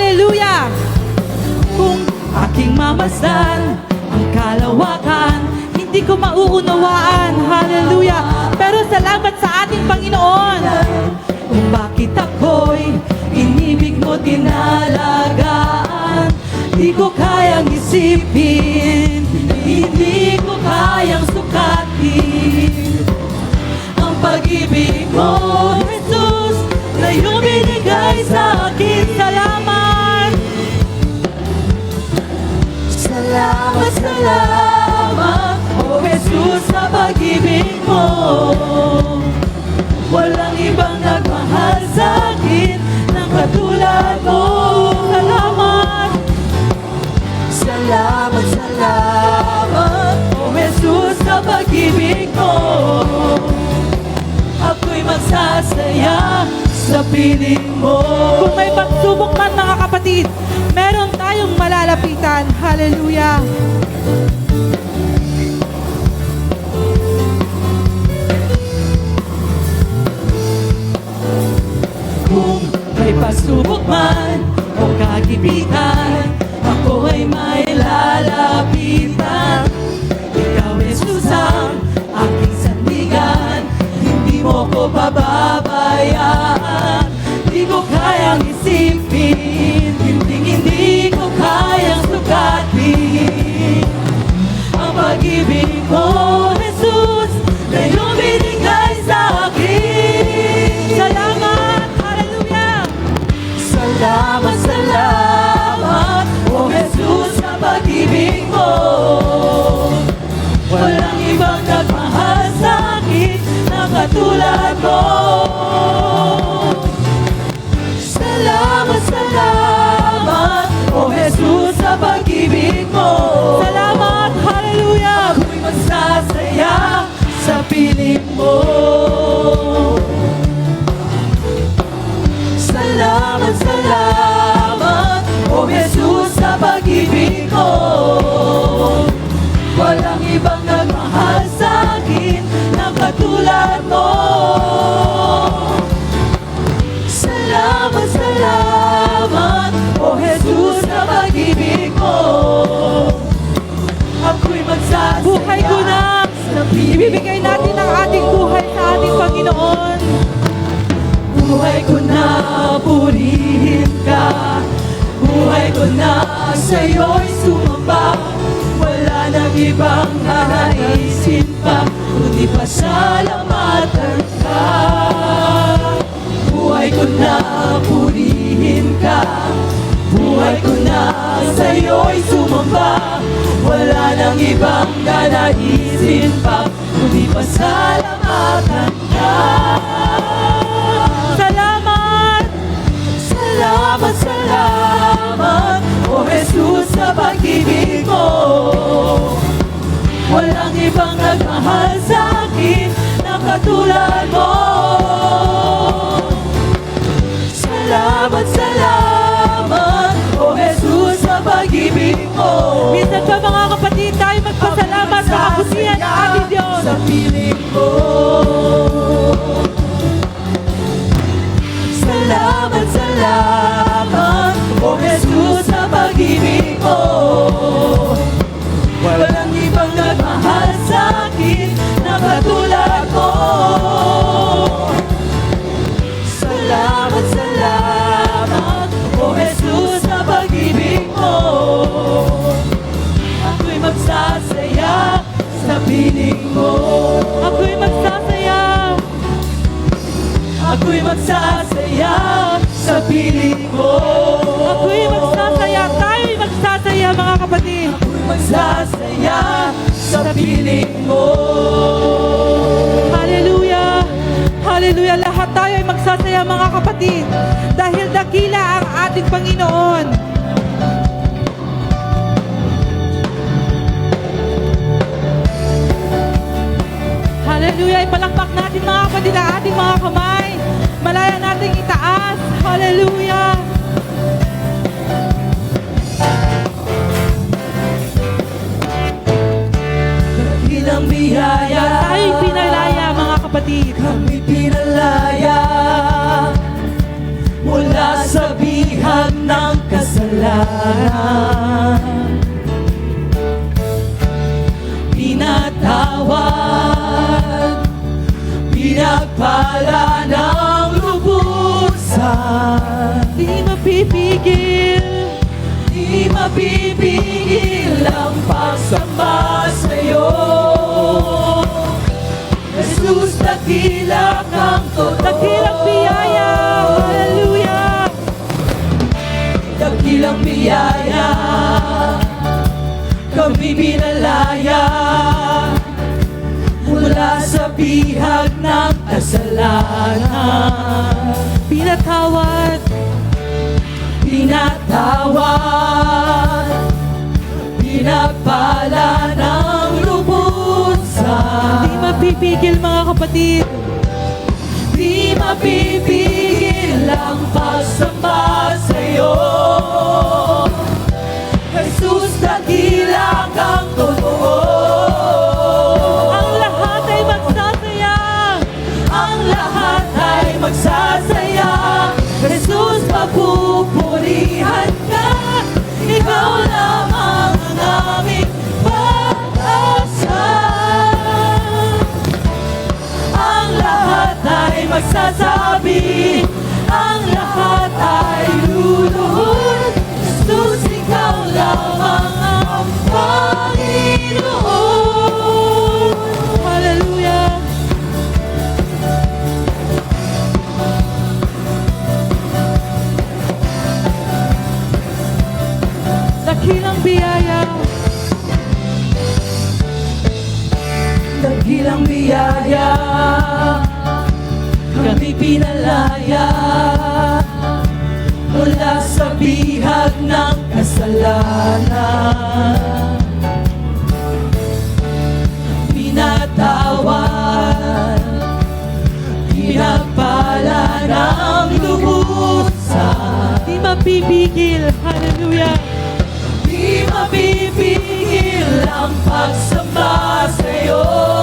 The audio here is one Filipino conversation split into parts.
Hallelujah! Kung aking mamasdan ang kalawakan, hindi ko mauunawaan. Hallelujah! Pero salamat sa ating Panginoon. Kung bakit ako'y inibig mo dinalagaan, di ko kayang isipin, hindi ko kayang sukatin. Ang pag-ibig mo, Jesus, na iyong binigay sa akin. Salamat! Salamat, salamat, O Jesus, sa pag-ibig mo. Walang ibang nagmahal sa akin ng katulad mo. Salamat! Salamat, salamat, O Jesus, sa pag-ibig mo. Ako'y magsasaya sa piling mo. Kung may pagsubok man mga kapatid, meron tayong malalapitan. Hallelujah! Kung may pasubok man o kagipitan, ako ay may lalapitan. Ikaw, Jesus, ang aking sandigan, hindi mo ko pababayaan. Di ko kayang sa'yo'y sumamba. Wala nang ibang naisin pa Kundi pasalamatan ka. Buhay ko na purihin ka. Buhay ko na sa'yo'y sumamba. Wala nang ibang nanaisin pa Kundi pasalamatan ka Walang ibang nagmahal sa akin na katulad mo. Salamat, salamat, O Jesus, sa pag-ibig mo. Minsan pa mga kapatid, tayo magpasalamat sa kabutihan ng ating Diyos. Sa piling nagmahal sa akin na katulad mo. Salamat, salamat, O Jesus, sa pag-ibig mo. Ako'y magsasaya sa piling mo. Ako'y magsasaya. Ako'y magsasaya sa piling mo. Ako'y magsasaya. Tayo'y magsasaya mga kapatid. Ako'y magsasaya sa piling mo. Hallelujah! Hallelujah! Lahat tayo ay magsasaya mga kapatid dahil dakila ang ating Panginoon. Hallelujah! Ipalakpak natin mga kapatid ang ating mga kamay. Malaya nating itaas. Hallelujah! Pinagpala ng lubusan. Di mapipigil. Di mapipigil ang pagsamba sa'yo. Jesus, dakila kang totoo. Dakilang biyaya. Hallelujah. Dakilang biyaya. Kami binalaya Mula sa bihag ng kasalanan. Pinatawad. Pinatawad. Pinagpala ng lubusan Di mapipigil mga kapatid. Di mapipigil ang pagsamba sa'yo ay magsasabi Ang lahat ay luluhod. Jesus, ikaw lamang ang Panginoon. Hallelujah. Dakilang biyaya. Dakilang biyaya Kami pinalaya. Mula sa bihag ng kasalanan Pinatawad Pinagpala ng lubusan Di mapipigil Hallelujah. Di mapipigil ang pagsamba sa'yo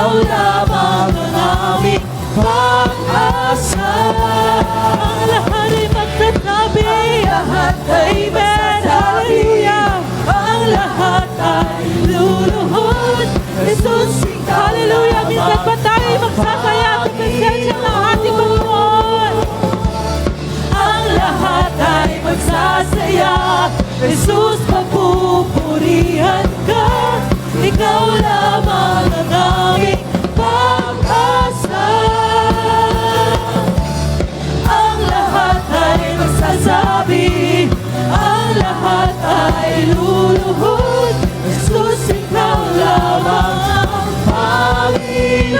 Ikaw lamang ang aming pag-asa Ang lahat ay magsasabi ang lahat ay Hallelujah Ang lahat ay luluhod. Jesus, Hallelujah. Minsan pa tayo ay magsasaya sa presensya ng ating Panginoon Ang lahat ay magsasaya. Jesus, papupurihan ka. Ikaw lamang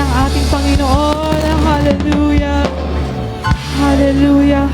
ang ating Panginoon. Hallelujah. Hallelujah.